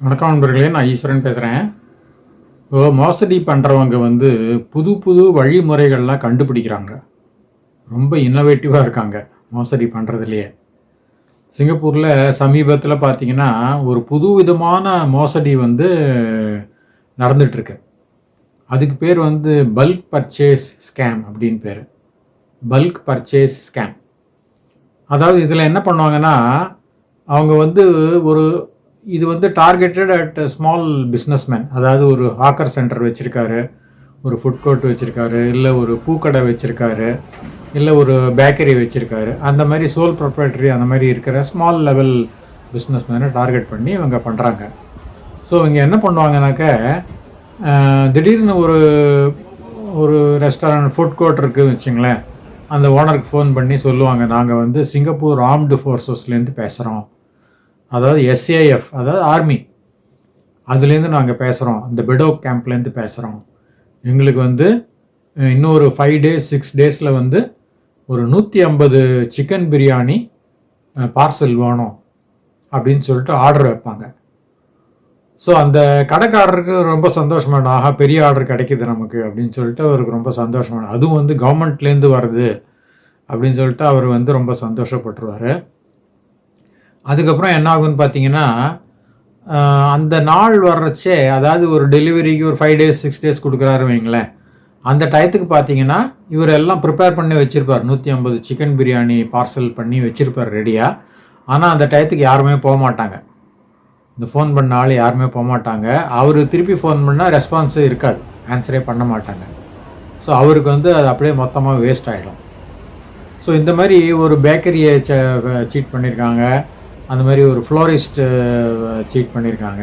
வணக்கம் நண்பர்களே நான் ஈஸ்வரன் பேசுகிறேன் இப்போ மோசடி பண்ணுறவங்க வந்து புது புது வழிமுறைகள்லாம் கண்டுபிடிக்கிறாங்க. ரொம்ப இன்னோவேட்டிவாக இருக்காங்க மோசடி பண்ணுறதுலையே சிங்கப்பூரில் சமீபத்தில் பார்த்தீங்கன்னா ஒரு புது விதமான மோசடி வந்து நடந்துகிட்ருக்கு அதுக்கு பேர் வந்து பல்க் பர்ச்சேஸ் ஸ்கேம் அப்படின்னு பேர். பல்க் பர்ச்சேஸ் ஸ்கேம் அதாவது இதில் என்ன பண்ணுவாங்கன்னா அவங்க வந்து ஒரு இது வந்து டார்கெட்டட் அட் ஸ்மால் பிஸ்னஸ்மேன் அதாவது ஒரு ஹாக்கர் சென்டர் வச்சுருக்காரு ஒரு ஃபுட் கோர்ட் வச்சுருக்காரு இல்லை ஒரு பூக்கடை வச்சுருக்காரு இல்லை ஒரு பேக்கரி வச்சுருக்காரு. அந்த மாதிரி சோல் ப்ரொப்ரேட்டரி அந்த மாதிரி இருக்கிற ஸ்மால் லெவல் பிஸ்னஸ்மேனை டார்கெட் பண்ணி இவங்க பண்ணுறாங்க ஸோ இவங்க என்ன பண்ணுவாங்கனாக்க திடீர்னு ஒரு ஒரு ரெஸ்டாரண்ட் ஃபுட் கோர்ட் இருக்குதுன்னு வச்சுங்களேன். அந்த ஓனருக்கு ஃபோன் பண்ணி சொல்லுவாங்க நாங்கள் வந்து சிங்கப்பூர் ஆர்ம்டு ஃபோர்ஸஸ்லேருந்து பேசுகிறோம் அதாவது எஸ்ஏஎஃப் அதாவது ஆர்மி அதுலேருந்து நாங்கள் பேசுகிறோம் இந்த பெடோ கேம்ப்லேருந்து பேசுகிறோம் எங்களுக்கு வந்து இன்னொரு ஃபைவ் டேஸ் சிக்ஸ் டேஸில் வந்து ஒரு நூற்றி ஐம்பது சிக்கன் பிரியாணி பார்சல் வேணும் அப்படின்னு சொல்லிட்டு ஆர்டர் வைப்பாங்க. ஸோ அந்த கடைக்காரருக்கு ரொம்ப சந்தோஷமான ஆஹா பெரிய ஆர்டர் கிடைக்குது நமக்கு அப்படின்னு சொல்லிட்டு அவருக்கு ரொம்ப சந்தோஷமான அதுவும் வந்து கவர்மெண்ட்லேருந்து வருது அப்படின்னு சொல்லிட்டு அவர் வந்து ரொம்ப சந்தோஷப்பட்டுருவார். அதுக்கப்புறம் என்ன ஆகும்னு பார்த்தீங்கன்னா அந்த நாள் வர்றச்சே அதாவது ஒரு டெலிவரிக்கு ஒரு ஃபைவ் டேஸ் சிக்ஸ் டேஸ் கொடுக்குறாரு வைங்களேன். அந்த டயத்துக்கு பார்த்தீங்கன்னா இவர் எல்லாம் ப்ரிப்பேர் பண்ணி வச்சுருப்பார். நூற்றி ஐம்பது சிக்கன் பிரியாணி பார்சல் பண்ணி வச்சுருப்பார் ரெடியாக ஆனால் அந்த டயத்துக்கு யாருமே போக மாட்டாங்க. இந்த ஃபோன் பண்ண ஆள் யாருமே போக மாட்டாங்க. அவர் திருப்பி ஃபோன் பண்ணால் ரெஸ்பான்ஸு இருக்காது. ஆன்சரே பண்ண மாட்டாங்க. ஸோ அவருக்கு வந்து அது அப்படியே மொத்தமாக வேஸ்ட் ஆகிடும் ஸோ இந்த மாதிரி ஒரு பேக்கரியை சீட் பண்ணியிருக்காங்க அந்த மாதிரி ஒரு ஃப்ளோரிஸ்ட்டு சீட் பண்ணியிருக்காங்க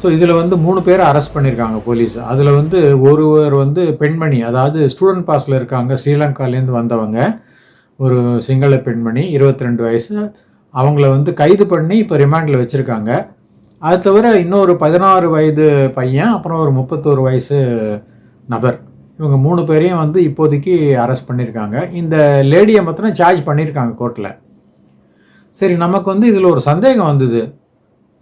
ஸோ இதில் வந்து மூணு பேரை அரெஸ்ட் பண்ணியிருக்காங்க போலீஸ் அதில் வந்து ஒருவர் வந்து பெண்மணி அதாவது ஸ்டூடெண்ட் பாஸில் இருக்காங்க ஸ்ரீலங்காலேருந்து வந்தவங்க. ஒரு சிங்கள பெண்மணி 22 ரெண்டு வயசு. அவங்கள வந்து கைது பண்ணி இப்போ ரிமாண்டில் வச்சுருக்காங்க. அது தவிர இன்னொரு பதினாறு வயது பையன் அப்புறம் ஒரு முப்பத்தோரு வயசு நபர். இவங்க மூணு பேரையும் வந்து இப்போதைக்கு அரெஸ்ட் பண்ணியிருக்காங்க இந்த லேடியை மாத்திரம் சார்ஜ் பண்ணியிருக்காங்க கோர்ட்டில் சரி நமக்கு வந்து இதில் ஒரு சந்தேகம் வந்தது.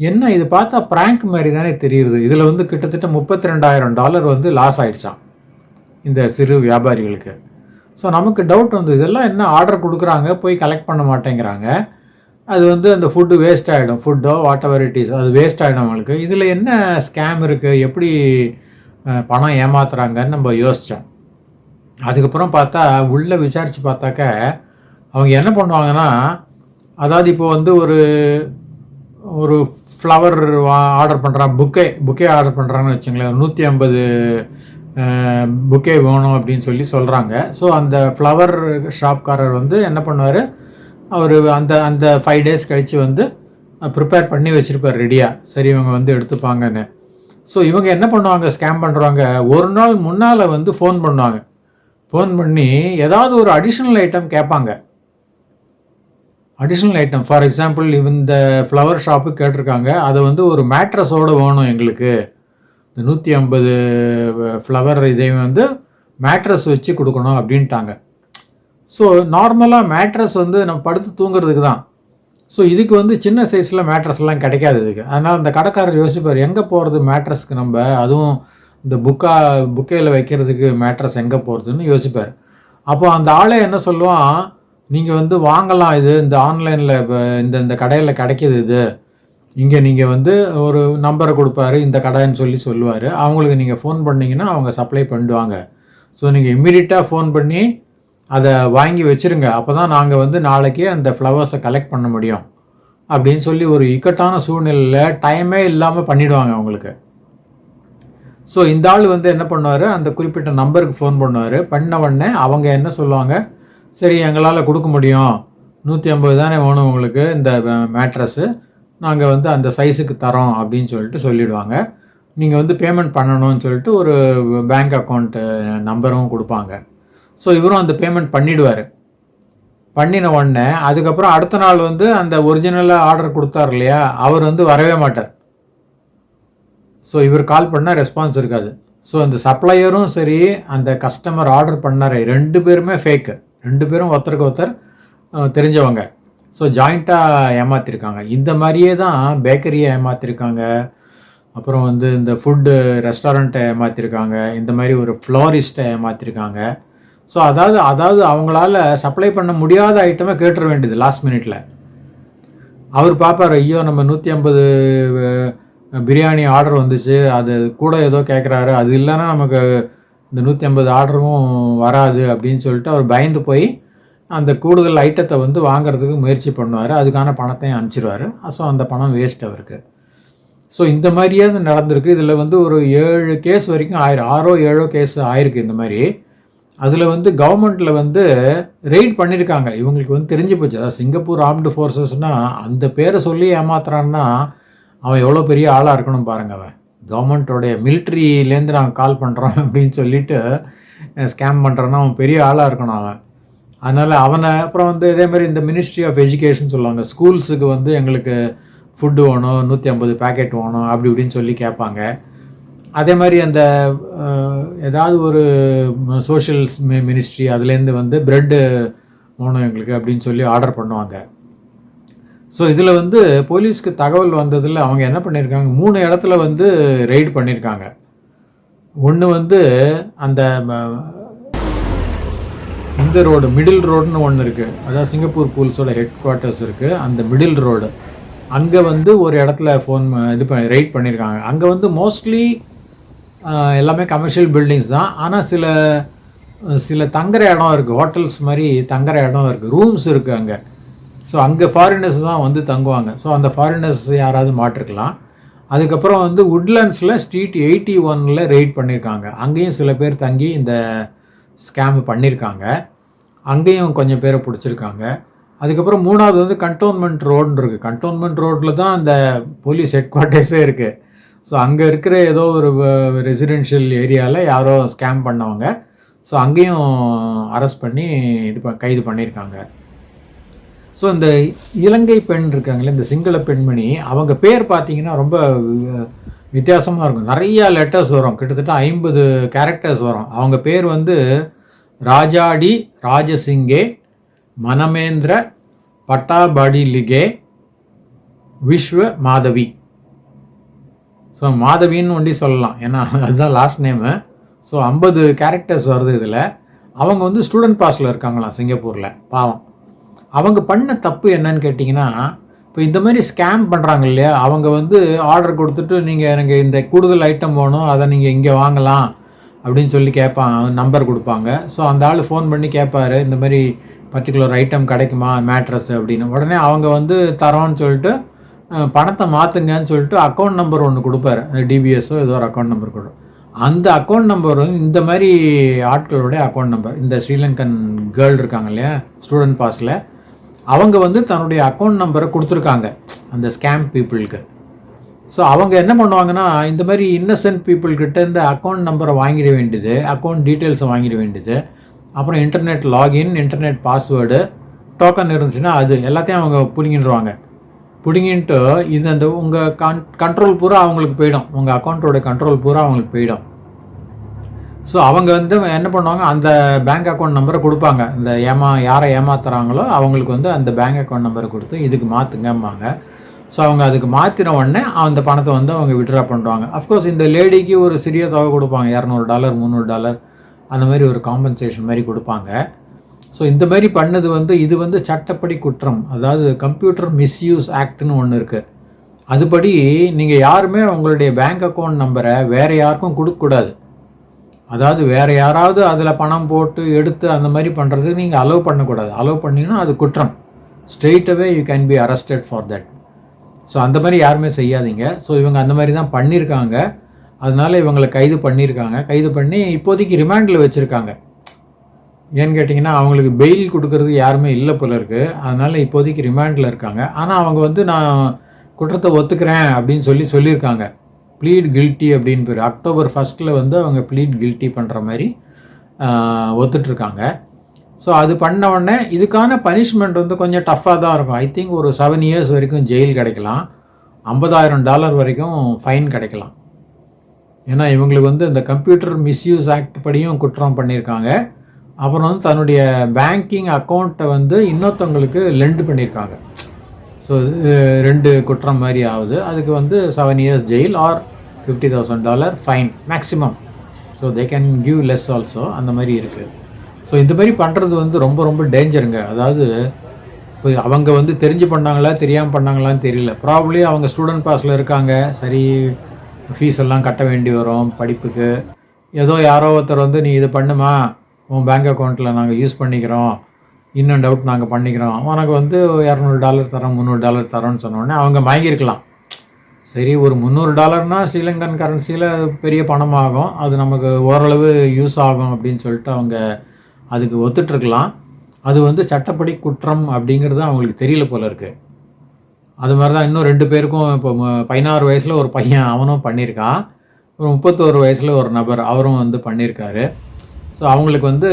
என்ன இது பார்த்தா பிராங்க் மாதிரி தானே தெரியுது. இதில் வந்து கிட்டத்தட்ட முப்பத்தி ரெண்டாயிரம் டாலர் வந்து லாஸ் ஆயிடுச்சான் இந்த சிறு வியாபாரிகளுக்கு. ஸோ நமக்கு டவுட் வந்து இதெல்லாம் என்ன ஆர்டர் கொடுக்குறாங்க போய் கலெக்ட் பண்ண மாட்டேங்கிறாங்க. அது வந்து அந்த ஃபுட்டு வேஸ்ட் ஆகிடும் ஃபுட்டோ வாட் எவர் இட் இஸ் அது வேஸ்ட் ஆகிடும் அவங்களுக்கு. இதில் என்ன ஸ்கேம் இருக்குது எப்படி பணம் ஏமாத்துறாங்கன்னு நம்ம யோசித்தோம் அதுக்கப்புறம் பார்த்தா உள்ளே விசாரித்து பார்த்தாக்க அவங்க என்ன பண்ணுவாங்கன்னா அதாவது இப்போ வந்து ஒரு ஒரு ஃப்ளவர் ஆர்டர் பண்ணுறான் புக்கே புக்கே ஆர்டர் பண்ணுறாங்கன்னு வச்சுங்களேன். நூற்றி ஐம்பது புக்கே வேணும் அப்படின்னு சொல்லி சொல்கிறாங்க ஸோ அந்த ஃப்ளவர் ஷாப்காரர் வந்து என்ன பண்ணுவார்? அவர் அந்த அந்த ஃபைவ் டேஸ் கழித்து வந்து ப்ரிப்பேர் பண்ணி வச்சுருப்பார் ரெடியாக சரி இவங்க வந்து எடுத்துப்பாங்கன்னு. ஸோ இவங்க என்ன பண்ணுவாங்க? ஸ்கேம் பண்ணுறவங்க ஒரு நாள் முன்னால் வந்து ஃபோன் பண்ணுவாங்க. ஃபோன் பண்ணி ஏதாவது ஒரு அடிஷ்னல் ஐட்டம் கேட்பாங்க. அடிஷ்னல் ஐட்டம் ஃபார் எக்ஸாம்பிள் இந்த ஃப்ளவர் ஷாப்பு கேட்டிருக்காங்க. அதை வந்து ஒரு மேட்ரஸோடு வேணும் எங்களுக்கு. இந்த நூற்றி ஐம்பது ஃப்ளவர் இதையும் வந்து மேட்ரஸ் வச்சு கொடுக்கணும் அப்படின்ட்டாங்க. ஸோ நார்மலாக மேட்ரஸ் வந்து நம்ம படுத்து தூங்குறதுக்கு தான். ஸோ இதுக்கு வந்து சின்ன சைஸில் மேட்ரஸ்லாம் கிடைக்காது இதுக்கு. அதனால் அந்த கடைக்காரர் யோசிப்பார் எங்கே போகிறது மேட்ரஸ்க்கு நம்ம? அதுவும் இந்த புக்கா புக்கையில் வைக்கிறதுக்கு மேட்ரஸ் எங்கே போகிறதுன்னு யோசிப்பார். அப்போ அந்த ஆளே என்ன சொல்லுவான் நீங்கள் வந்து வாங்கலாம் இது இந்த ஆன்லைனில் இப்போ இந்த இந்த கடையில் கிடைக்கிது இது. இங்கே நீங்கள் வந்து ஒரு நம்பரை கொடுப்பாரு இந்த கடைன்னு சொல்லி சொல்லுவார். அவங்களுக்கு நீங்கள் ஃபோன் பண்ணிங்கன்னா அவங்க சப்ளை பண்ணிடுவாங்க ஸோ நீங்கள் இம்மிடியட்டாக ஃபோன் பண்ணி அதை வாங்கி வச்சுருங்க. அப்போ தான் நாங்கள் வந்து நாளைக்கு அந்த ஃப்ளவர்ஸை கலெக்ட் பண்ண முடியும். அப்படின்னு சொல்லி ஒரு இக்கட்டான சூழ்நிலையில் டைமே இல்லாமல் பண்ணிவிடுவாங்க அவங்களுக்கு. ஸோ இந்த ஆள் வந்து என்ன பண்ணுவார்? அந்த குறிப்பிட்ட நம்பருக்கு ஃபோன் பண்ணுவார். பண்ண உடனே அவங்க என்ன சொல்லுவாங்க? சரி எங்களால் கொடுக்க முடியும். நூற்றி ஐம்பது தானே வேணும் உங்களுக்கு இந்த மேட்ரஸ்ஸு நாங்கள் வந்து அந்த சைஸுக்கு தரோம் அப்படின்னு சொல்லிட்டு சொல்லிடுவாங்க. நீங்கள் வந்து பேமெண்ட் பண்ணணும்னு சொல்லிட்டு ஒரு பேங்க் அக்கௌண்ட்டு நம்பரும் கொடுப்பாங்க. ஸோ இவரும் அந்த பேமெண்ட் பண்ணிடுவார். பண்ணின உடனே அதுக்கப்புறம் அடுத்த நாள் வந்து அந்த ஒரிஜினலாக ஆர்டர் கொடுத்தார் இல்லையா அவர் வந்து வரவே மாட்டார். ஸோ இவர் கால் பண்ணால் ரெஸ்பான்ஸ் இருக்காது. ஸோ அந்த சப்ளையரும் சரி அந்த கஸ்டமர் ஆர்டர் பண்ணார் ரெண்டு பேருமே ஃபேக்கு ரெண்டு பேரும் ஒருத்தருக்கு ஒருத்தர் தெரிஞ்சவங்க. ஸோ ஜாயிண்ட்டாக ஏமாற்றிருக்காங்க இந்த மாதிரியே தான் பேக்கரியை ஏமாற்றிருக்காங்க அப்புறம் வந்து இந்த ஃபுட்டு ரெஸ்டாரண்ட்டை ஏமாற்றிருக்காங்க இந்த மாதிரி ஒரு ஃப்ளாரிஸ்ட்டை ஏமாற்றிருக்காங்க ஸோ அதாவது அதாவது அவங்களால சப்ளை பண்ண முடியாத ஐட்டமே கேட்டுற வேண்டியது லாஸ்ட் மினிட்ல அவர் பார்ப்பார் ஐயோ நம்ம நூற்றி ஐம்பது பிரியாணி ஆர்டர் வந்துச்சு. அது கூட ஏதோ கேட்குறாரு அது இல்லைன்னா நமக்கு இந்த நூற்றி ஐம்பது ஆர்டரும் வராது அப்படின்னு சொல்லிட்டு அவர் பயந்து போய் அந்த கூடுதல் ஐட்டத்தை வந்து வாங்குறதுக்கு முயற்சி பண்ணுவார். அதுக்கான பணத்தையும் அனுப்பிச்சிருவார். ஸோ அந்த பணம் வேஸ்ட் அவருக்கு. ஸோ இந்த மாதிரியே அது நடந்திருக்கு. இதில் வந்து ஒரு ஏழு கேஸ் வரைக்கும் ஆயிரம் ஆறோ ஏழோ கேஸ் ஆயிருக்கு இந்த மாதிரி. அதில் வந்து கவர்மெண்ட்டில் வந்து ரெய்ட் பண்ணியிருக்காங்க இவங்களுக்கு வந்து தெரிஞ்சு போச்சு. அதாவது சிங்கப்பூர் ஆர்ம்டு ஃபோர்ஸஸ்னால் அந்த பேரை சொல்லி ஏமாத்துறான்னா அவன் எவ்வளோ பெரிய ஆளாக இருக்கணும் பாருங்க அவன். கவர்மெண்ட்டோடைய மிலிட்ரியிலேருந்து நான் கால் பண்ணுறோம் அப்படின்னு சொல்லிட்டு ஸ்கேம் பண்ணுறோன்னா அவன் பெரிய ஆளாக இருக்கணும் அவன். அதனால் அவனை அப்புறம் வந்து இதேமாரி இந்த மினிஸ்ட்ரி ஆஃப் எஜுகேஷன் சொல்லுவாங்க ஸ்கூல்ஸுக்கு வந்து எங்களுக்கு ஃபுட்டு வேணும் நூற்றி ஐம்பது பேக்கெட் வேணும் அப்படி இப்படின்னு சொல்லி கேட்பாங்க. அதே மாதிரி அந்த ஏதாவது ஒரு சோஷியல் மினிஸ்ட்ரி அதுலேருந்து வந்து பிரெட்டு வேணும் எங்களுக்கு அப்படின்னு சொல்லி ஆர்டர் பண்ணுவாங்க. ஸோ இதில் வந்து போலீஸ்க்கு தகவல் வந்ததில் அவங்க என்ன பண்ணியிருக்காங்க மூணு இடத்துல வந்து ரெய்டு பண்ணியிருக்காங்க ஒன்று வந்து அந்த இந்த ரோடு மிடில் ரோடுன்னு ஒன்று இருக்குது அதாவது சிங்கப்பூர் பூல்ஸோட ஹெட் குவார்ட்டர்ஸ் இருக்குது அந்த மிடில் ரோடு. அங்கே வந்து ஒரு இடத்துல ஃபோன் இது பண்ணி ரைட் பண்ணியிருக்காங்க அங்கே வந்து மோஸ்ட்லி எல்லாமே கமர்ஷியல் பில்டிங்ஸ் தான். ஆனால் சில சில தங்குற இடம் இருக்குது ஹோட்டல்ஸ் மாதிரி தங்குற இடம் இருக்குது ரூம்ஸ் இருக்குது அங்கே. ஸோ அங்கே ஃபாரினர்ஸ் தான் வந்து தங்குவாங்க. ஸோ அந்த ஃபாரினர்ஸ் யாராவது மாட்டிருக்கலாம் அதுக்கப்புறம் வந்து உட்லண்ட்ஸில் ஸ்ட்ரீட் எயிட்டி ஒனில் ரெய்ட் பண்ணியிருக்காங்க அங்கேயும் சில பேர் தங்கி இந்த ஸ்கேம் பண்ணியிருக்காங்க அங்கேயும் கொஞ்சம் பேரை பிடிச்சிருக்காங்க. அதுக்கப்புறம் மூணாவது வந்து கண்டோன்மெண்ட் ரோடுன்னு இருக்குது கண்டோன்மெண்ட் ரோட்டில் தான் அந்த போலீஸ் ஹெட் குவார்ட்டர்ஸே இருக்குது ஸோ அங்கே இருக்கிற ஏதோ ஒரு ரெசிடென்ஷியல் ஏரியாவில் யாரோ ஸ்கேம் பண்ணவங்க. ஸோ அங்கேயும் அரெஸ்ட் பண்ணி இது ப கைது பண்ணியிருக்காங்க ஸோ இந்த இலங்கை பெண் இருக்காங்களே இந்த சிங்கள பெண்மணி அவங்க பேர் பார்த்தீங்கன்னா ரொம்ப வித்தியாசமாக இருக்கும். நிறையா லெட்டர்ஸ் வரும். கிட்டத்தட்ட ஐம்பது கேரக்டர்ஸ் வரும். அவங்க பேர் வந்து ராஜாடி ராஜசிங்கே மனமேந்திர பட்டாபடிலிகே விஸ்வ மாதவி. ஸோ மாதவின்னு ஒண்டி சொல்லலாம். ஏன்னா அதுதான் லாஸ்ட் நேமு ஸோ ஐம்பது கேரக்டர்ஸ் வருது இதில். அவங்க வந்து ஸ்டூடெண்ட் பாஸில் இருக்காங்களாம் சிங்கப்பூரில். பாவம். அவங்க பண்ண தப்பு என்னன்னு கேட்டிங்கன்னா இப்போ இந்த மாதிரி ஸ்கேம் பண்ணுறாங்க இல்லையா? அவங்க வந்து ஆர்டர் கொடுத்துட்டு நீங்கள் எனக்கு இந்த கூடுதல் ஐட்டம் வேணும் அதை நீங்கள் இங்கே வாங்கலாம் அப்படின்னு சொல்லி கேட்பான் நம்பர் கொடுப்பாங்க. ஸோ அந்த ஆள் ஃபோன் பண்ணி கேட்பாரு இந்த மாதிரி பர்டிகுலர் ஐட்டம் கிடைக்குமா மேட்ரஸ் அப்படின்னு. உடனே அவங்க வந்து தரோன்னு சொல்லிட்டு பணத்தை மாற்றுங்கன்னு சொல்லிட்டு அக்கௌண்ட் நம்பர் ஒன்று கொடுப்பாரு. டிபிஎஸ்ஸோ ஏதோ ஒரு அக்கௌண்ட் நம்பர் கொடு. அந்த அக்கௌண்ட் நம்பர் வந்து இந்த மாதிரி ஆட்களுடைய அக்கௌண்ட் நம்பர் இந்த ஸ்ரீலங்கன் கேர்ள் இருக்காங்க இல்லையா? ஸ்டூடெண்ட் பாஸில் அவங்க வந்து தன்னுடைய அக்கௌண்ட் நம்பரை கொடுத்துருக்காங்க அந்த ஸ்கேம் பீப்புளுக்கு ஸோ அவங்க என்ன பண்ணுவாங்கன்னா இந்த மாதிரி இன்னசென்ட் பீப்புள்கிட்ட இந்த அக்கௌண்ட் நம்பரை வாங்கிட வேண்டியது அக்கௌண்ட் டீட்டெயில்ஸை வாங்கிட வேண்டியது. அப்புறம் internet login internet password token இருந்துச்சுன்னா அது எல்லாத்தையும் அவங்க பிடுங்கிடுவாங்க. பிடுங்கிட்டு இது அந்த உங்கள் கன் கண்ட்ரோல் பூரா அவங்களுக்கு போயிடும். உங்கள் அக்கௌண்ட்டோட கண்ட்ரோல் பூரா அவங்களுக்கு போயிடும். ஸோ அவங்க வந்து என்ன பண்ணுவாங்க அந்த பேங்க் அக்கௌண்ட் நம்பரை கொடுப்பாங்க. இந்த ஏமா யாரை ஏமாத்துறாங்களோ அவங்களுக்கு வந்து அந்த பேங்க் அக்கௌண்ட் நம்பரை கொடுத்து இதுக்கு மாற்றுங்கம்பாங்க ஸோ அவங்க அதுக்கு மாற்றின உடனே அந்த பணத்தை வந்து அவங்க விட்ரா பண்ணுவாங்க அஃப்கோர்ஸ் இந்த லேடிக்கு ஒரு சிறிய தொகை கொடுப்பாங்க. இரநூறு டாலர் முந்நூறு டாலர் அந்த மாதிரி ஒரு காம்பன்சேஷன் மாதிரி கொடுப்பாங்க. ஸோ இந்த மாதிரி பண்ணது வந்து இது வந்து சட்டப்படி குற்றம். அதாவது கம்ப்யூட்டர் மிஸ்யூஸ் ஆக்ட்னு ஒன்று இருக்குது அதுபடி நீங்கள் யாருமே உங்களுடைய பேங்க் அக்கௌண்ட் நம்பரை வேறு யாருக்கும் கொடுக்கக்கூடாது. அதாவது வேறு யாராவது அதில் பணம் போட்டு எடுத்து அந்த மாதிரி பண்ணுறதுக்கு நீங்கள் அலோவ் பண்ணக்கூடாது. அலோவ் பண்ணிங்கன்னா அது குற்றம். Straightaway you can be arrested for that so அந்த மாதிரி யாருமே செய்யாதீங்க. ஸோ இவங்க அந்த மாதிரி தான் பண்ணியிருக்காங்க அதனால் இவங்களை கைது பண்ணியிருக்காங்க கைது பண்ணி இப்போதைக்கு ரிமாண்டில் வச்சுருக்காங்க. ஏன்னு கேட்டிங்கன்னா அவங்களுக்கு பெயில் கொடுக்கறது யாருமே இல்லை போல இருக்குது அதனால் இப்போதைக்கு ரிமாண்டில் இருக்காங்க. ஆனால் அவங்க வந்து நான் குற்றத்தை ஒத்துக்கிறேன் அப்படின்னு சொல்லி சொல்லியிருக்காங்க. ப்ளீட் கில்ட்டி அப்படின்னு பேர். அக்டோபர் ஃபஸ்ட்டில் வந்து அவங்க ப்ளீட் கில்ட்டி பண்ணுற மாதிரி ஒத்துட்ருக்காங்க. ஸோ அது பண்ண உடனே இதுக்கான பனிஷ்மெண்ட் வந்து கொஞ்சம் டஃப்பாக தான் இருக்கும். ஐ திங்க் ஒரு செவன் இயர்ஸ் வரைக்கும் ஜெயில் கிடைக்கலாம். ஐம்பதாயிரம் டாலர் வரைக்கும் ஃபைன் கிடைக்கலாம். ஏன்னா இவங்களுக்கு வந்து இந்த கம்ப்யூட்டர் மிஸ்யூஸ் ஆக்ட் படியும் குற்றம் பண்ணியிருக்காங்க அப்புறம் வந்து தன்னுடைய பேங்கிங் அக்கௌண்ட்டை வந்து இன்னொருத்தவங்களுக்கு லெண்ட் பண்ணியிருக்காங்க ஸோ ரெண்டு குற்றம் மாதிரி ஆகுது. அதுக்கு வந்து seven years jail or fifty thousand dollar fine maximum so they can give less also அந்த மாதிரி இருக்குது ஸோ இந்த மாதிரி பண்ணுறது வந்து ரொம்ப ரொம்ப டேஞ்சருங்க அதாவது இப்போ அவங்க வந்து தெரிஞ்சு பண்ணாங்களா தெரியாமல் பண்ணாங்களான்னு தெரியல. ப்ராப்ளி அவங்க ஸ்டூடெண்ட் பாஸில் இருக்காங்க. சரி ஃபீஸ் எல்லாம் கட்ட வேண்டி வரும் படிப்புக்கு. ஏதோ யாரோ ஒருத்தர் வந்து நீ இது பண்ணுமா? உன் பேங்க் அக்கௌண்ட்டில் நாங்கள் யூஸ் பண்ணிக்கிறோம். இன்னும் டவுட் நாங்கள் பண்ணிக்கிறோம். உனக்கு வந்து இரநூறு டாலர் தரோம் முந்நூறு டாலர் தரோன்னு சொன்னோடனே அவங்க வாங்கியிருக்கலாம் சரி ஒரு முந்நூறு டாலர்னால் ஸ்ரீலங்கன் கரன்சியில் பெரிய பணமாகும். அது நமக்கு ஓரளவு யூஸ் ஆகும் அப்படின்னு சொல்லிட்டு அவங்க அதுக்கு ஒத்துட்ருக்கலாம் அது வந்து சட்டப்படி குற்றம் அப்படிங்கிறது அவங்களுக்கு தெரியல போல இருக்குது அது மாதிரி தான் இன்னும் ரெண்டு பேருக்கும் இப்போ பதினாறு வயசில் ஒரு பையன் அவனும் பண்ணியிருக்கான். ஒரு முப்பத்தோரு வயசில் ஒரு நபர் அவரும் வந்து பண்ணியிருக்காரு. ஸோ அவங்களுக்கு வந்து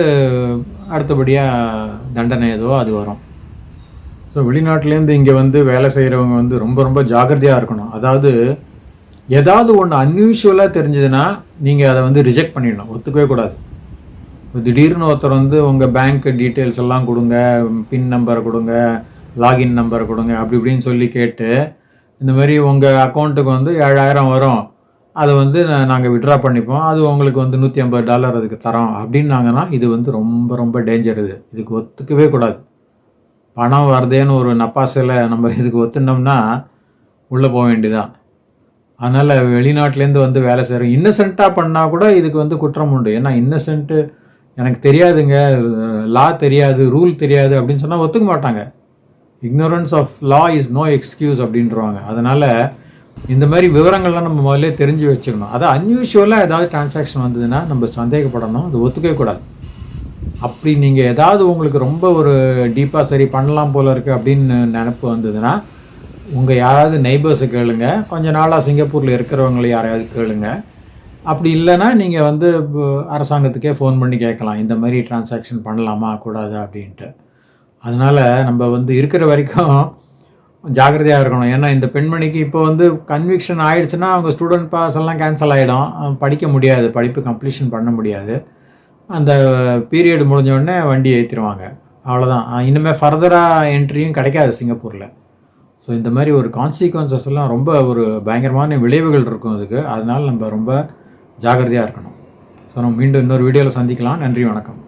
அடுத்தபடியாக தண்டனை ஏதோ அது வரும். ஸோ வெளிநாட்டிலேருந்து இங்கே வந்து வேலை செய்கிறவங்க வந்து ரொம்ப ரொம்ப ஜாக்கிரதையாக இருக்கணும். அதாவது ஏதாவது ஒன்று அன்யூஷுவலாக தெரிஞ்சதுன்னா நீங்கள் அதை வந்து ரிஜெக்ட் பண்ணிடணும். ஒத்துக்கவே கூடாது. இப்போ திடீர்னு ஒருத்தர் வந்து உங்கள் பேங்க் டீட்டெயில்ஸ் எல்லாம் கொடுங்க பின் நம்பரை கொடுங்க லாகின் நம்பரை கொடுங்க அப்படி இப்படின்னு சொல்லி கேட்டு இந்த மாதிரி உங்கள் அக்கௌண்ட்டுக்கு வந்து ஏழாயிரம் வரும். அதை வந்து நாங்கள் விட்ரா பண்ணிப்போம். அது உங்களுக்கு வந்து நூற்றி ஐம்பது டாலர் அதுக்கு தரோம். அப்படின்னாங்கன்னா இது வந்து ரொம்ப ரொம்ப டேஞ்சர் இது. இதுக்கு ஒத்துக்கவே கூடாது. பணம் வருதேன்னு ஒரு நப்பாசையில் நம்ம இதுக்கு ஒத்துனோம்னா உள்ளே போக வேண்டியதான் அதனால் வெளிநாட்டிலேருந்து வந்து வேலை செய்கிறோம் இன்னசென்ட்டாக பண்ணால் கூட இதுக்கு வந்து குற்றம் உண்டு. ஏன்னா இன்னசென்ட்டு எனக்கு தெரியாதுங்க. லா தெரியாது ரூல் தெரியாது அப்படின்னு சொன்னால் ஒத்துக்க மாட்டாங்க. Ignorance of law is no excuse அப்படின்றவாங்க. அதனால் இந்த மாதிரி விவரங்கள்லாம் நம்ம முதல்ல தெரிஞ்சு வச்சுக்கணும். அது அன்யூஷுவலாக ஏதாவது டிரான்சாக்ஷன் வந்ததுன்னா நம்ம சந்தேகப்படணும். அது ஒத்துக்கவே கூடாது. அப்படி நீங்கள் ஏதாவது உங்களுக்கு ரொம்ப ஒரு டீப்பாக சரி பண்ணலாம் போல் இருக்குது அப்படின்னு நினப்பு வந்ததுன்னா உங்கள் யாராவது நெய்பர்ஸை கேளுங்க. கொஞ்ச நாளாக சிங்கப்பூரில் இருக்கிறவங்களை யாரையாவது கேளுங்க. அப்படி இல்லைன்னா நீங்கள் வந்து அரசாங்கத்துக்கே ஃபோன் பண்ணி கேட்கலாம். இந்த மாதிரி டிரான்சாக்ஷன் பண்ணலாமா? கூடாதா? அப்படின்ட்டு. அதனால் நம்ம வந்து இருக்கிற வரைக்கும் ஜாக்கிரதையாக இருக்கணும். ஏன்னா இந்த பெண்மணிக்கு இப்போ வந்து கன்விக்ஷன் ஆயிடுச்சுன்னா அவங்க ஸ்டூடெண்ட் பாஸ் எல்லாம் கேன்சல் ஆகிடும் படிக்க முடியாது. படிப்பு கம்ப்ளீஷன் பண்ண முடியாது. அந்த பீரியட் முடிஞ்ச உடனே வண்டி ஏற்றிடுவாங்க அவ்வளோதான் இனிமேல் ஃபர்தராக என்ட்ரியும் கிடைக்காது சிங்கப்பூரில். ஸோ இந்த மாதிரி ஒரு கான்சிக்வன்சஸ் எல்லாம் ரொம்ப ஒரு பயங்கரமான விளைவுகள் இருக்கும் அதுக்கு. அதனால் நம்ம ரொம்ப ஜாக்கிரதையாக இருக்கணும். ஸோ நம்ம மீண்டும் இன்னொரு வீடியோவில் சந்திக்கலாம். நன்றி வணக்கம்.